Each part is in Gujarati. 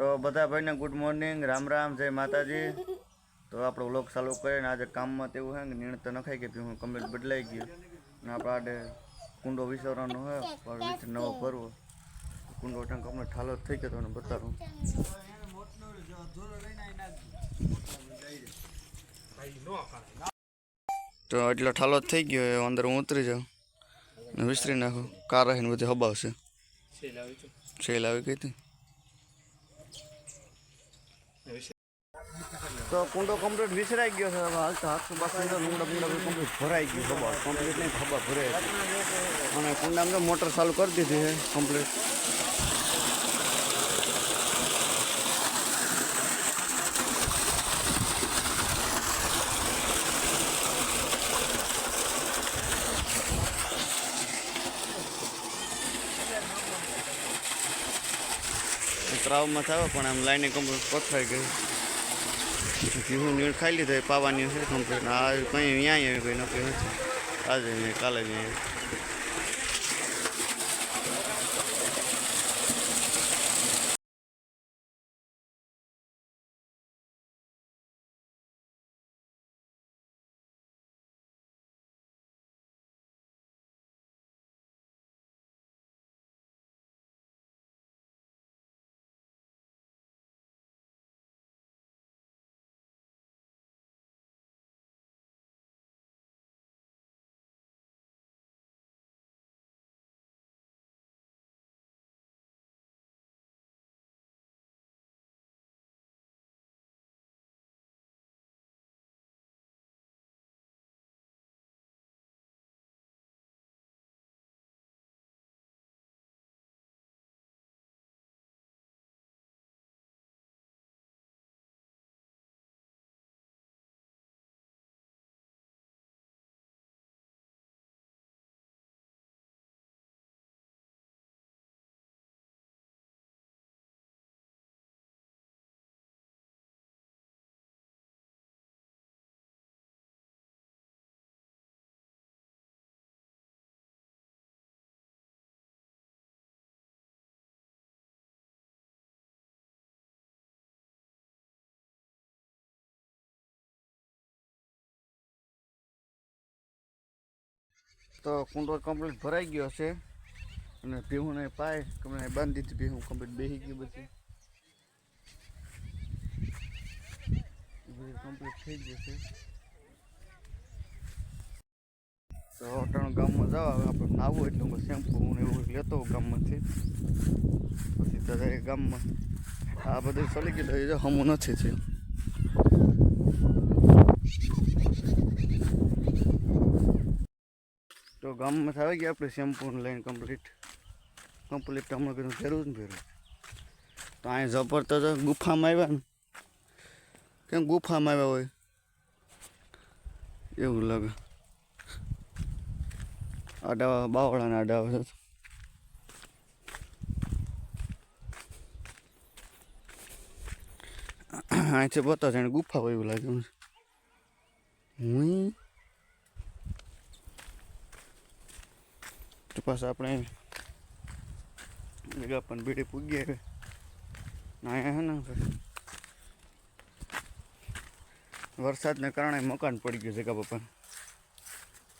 તો બધા ભાઈને ગુડ મોર્નિંગ રામ રામ જય માતાજી. તો આપણો વ્લોગ ચાલુ કરીને આજે કામમાં તેવું હે ને નિર્ણય તો નખાઈ ગઈ હું કમ્પ્લીટ બદલાઈ ગયું. અને આપણે આડે કુંડો વિસરવાનો હે પણ નવો ભરવો. કુંડો ટાંક અમને ઠાલો થઈ ગયો તમને બતાવું. તો એટલો ઠાલો જ થઈ ગયો અંદર હું ઉતરી જાઉં. ને વિસરી નાખું. કાર રહીને બધી હબાવશે. સેલ આવી ગઈ હતી? તો કુંડો કમ્પ્લીટ વિસરાઈ ગયો છે હવે હાલતા હાથું તો લુંગડા બુંગડા બધું કમ્પ્લીટ ભરાઈ ગયું ખબર કમ્પ્લીટ નહીં, ખબર ભરે અને કુંડામાં તો મોટર ચાલુ કરી દીધી છે કમ્પ્લીટ ત્રાવમાં થયો પણ આમ લાઈને કમ્પ્લીટ પથરાઈ ગઈ. નીળ ખાઈ લીધો એ પાવાની છે કમ્પ્લીટ. આ કંઈ અહીંયા કંઈ નક્કી નથી. આજે કાલે તો કુંડો કમ્પ્લીટ ભરાઈ ગયો છે. અને ભીહુને પાય તમને બાંધી દીધી ભીહું કમ્પ્લીટ બેસી ગયું પછી બધું કમ્પ્લીટ થઈ ગયું છે. તો અટાણું ગામમાં જાવ હવે આપણે નાવું એટલે હું શેમ્પુ ને એવું લેતો ગામમાંથી. પછી તો ગામમાં. આ બધું ચલી ગયું હમું નથી થયું. તો ગામમાં આવી ગયા આપણે શેમ્પુ લઈને કમ્પ્લીટ કમ્પ્લીટ હમણાં કીધું ફેરવું ને ફેરવું તો અહીંયા જબર તો ગુફામાં આવ્યા ને. કેમ ગુફામાં આવ્યા હોય? એવું લાગે. આડા બાવળાના આડાવા છે અહીંથી બતાવશે એને ગુફા હોય એવું લાગે. હું તો આપણે જગા પણ ભીડે પૂગી હવે. ના હે ને વરસાદને કારણે મકાન પડી ગયું જગા પપ્પા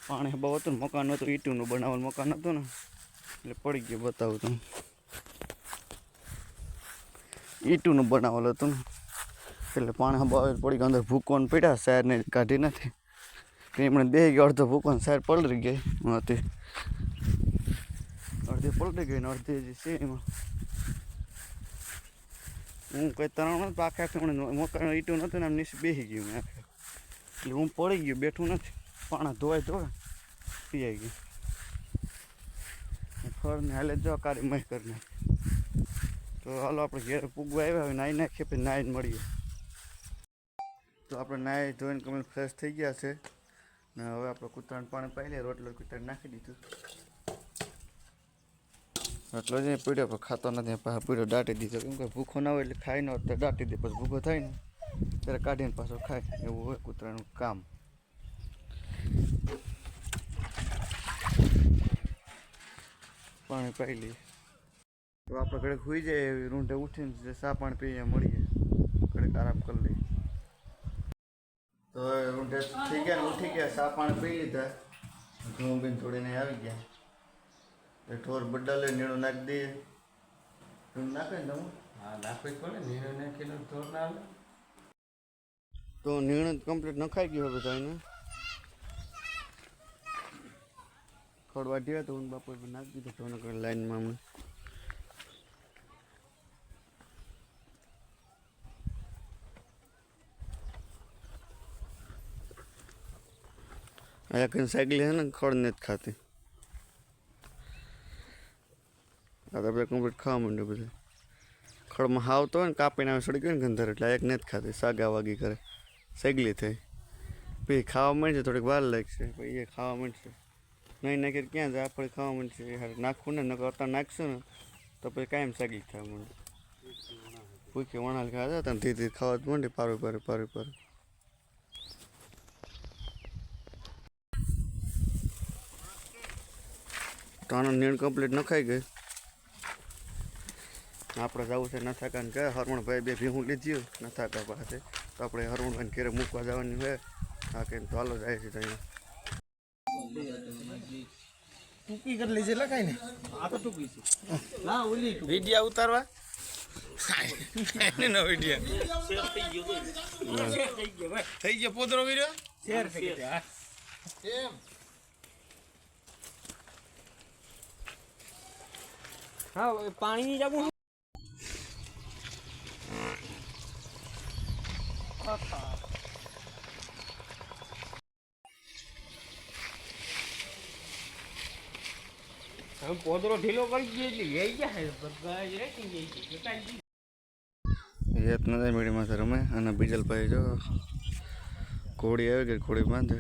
પાણી બહુ હતું ને, મકાન હતું ઈટુનું બનાવવાનું મકાન હતું ને. એટલે પડી ગયું, બતાવું તો ઈટુનું બનાવેલું હતું ને. એટલે પાણી બહુ પડી ગયું. અંદર ભૂકોન પીડ્યા શહેરને કાઢી નથી એમણે બે ગયો અડધો ભૂકોન શહેર પલળી ગઈ હતી અડધી પલટી ગઈ ને અડધી જે છે એમાં હું કંઈ તરણ નથી આખે આખે મને મકાન ઈટું નતું ને આમ નીચે બેસી ગયું મેં આખે એટલે હું પડી ગયું બેઠું નથી પાણા ધોવાય ધોવાય પીઆઈ ગયું ફળને હાલે જો કારી મહ કરીને તો હાલો આપણે ઘેર પૂગવા આવ્યા હવે નાહી નાખીએ પછી નાહીને મળીએ તો આપણે નાહી ધોઈને કમ્પ્લીટ ફ્રેશ થઈ ગયા છે ને હવે આપણે કૂતરાને પાણી પાઈ લઈએ રોટલો કૂતરાને નાખી દીધું એટલો જ નહીં પીડ્યો, પણ ખાતો નથી. પાછા પીડ્યો, દાટી દીધો. કેમ કે ભૂખો ના હોય એટલે ખાઈ ન તો દાટી દે, પછી ભૂખો થાય ને, ત્યારે કાઢીને પાછો ખાય. એવું હોય કૂતરાનું કામ. પાણી પાઈ લઈએ. તો આપણે ઘડીક સુઈ જાય એવી રૂંઢે ઉઠીને સા પાણી પીએ, મળીએ. ઘડીક આરામ કરી લઈએ. તો રૂંઢે થઈ ગયા ને, ઉઠી ગયા સા પાણી પી લીધા. ઘઉં બીન તોડીને આવી ગયા. એ ઠોર લઈ નીણું નાખી દઈએ. નીણું નાખે ને તમે? હા નાખવી પડે. નીરો નાખીને ઢોર ના આવે તો નીણ કમ્પ્લીટ નખાઈ ગયો બધા એને? ખોડવા દે તો હું બાપુ નાખી દીધું તો નકર લાઈનમાં અમે આ કઈ સાયકલ છે ને ખડ નથી ખાતી. આ તો આપણે કમ્પ્લીટ ખાવા માંડ્યું બધું. ખડમાં હાવતો હોય ને કાપીને આવે, સડી ગયો ને ગંધર એટલે એક નથી ખાતી, સાગા વાગી કરે સેગલી થઈ. પછી ખાવા માંડશે થોડીક વાર લાગશે, પછી એ ખાવા માંડશે. નહીં નાખી ક્યાં જાય? આપણે ખાવા માંડશે નાખવું ને, નકર અત્યારે નાખશું ને, તો પછી કાયમ સાગી ખાવા માંડે. ભૂખી વણાલ ખાતા હતા ધીરે ધીરે ખાવા જ માંડે, પારું પારું પારું પારું. તો આનો નીણ કમ્પ્લીટ નખાઈ ગઈ આપણે જવું છે નથાકાને કહે હરમણભાઈ બે ભીહું લીધી નથાકા પાસે. તો આપણે હરમણભાઈને ઘેરે મૂકવા જવાની હોય. હા કે તો હાલો જાય છે ત્યાં. ટૂંકી કરી લેજે લખાય ને. આ તો ટૂંકી છે. ના ઓલી વિડિયા ઉતારવા? એનો વિડિયા. થઈ ગયો પોદરો વિડિયો? શેર થઈ ગયા એમ. હા પાણી ની હવે પોદરો ઢીલો કરી દઈએ એટલે લઈ જાય. બધા જ રેટી જાય. છે હેત નજર રમે. અને બીજલભાઈ જો કોળી આવી ગઈ કોળી બાંધે.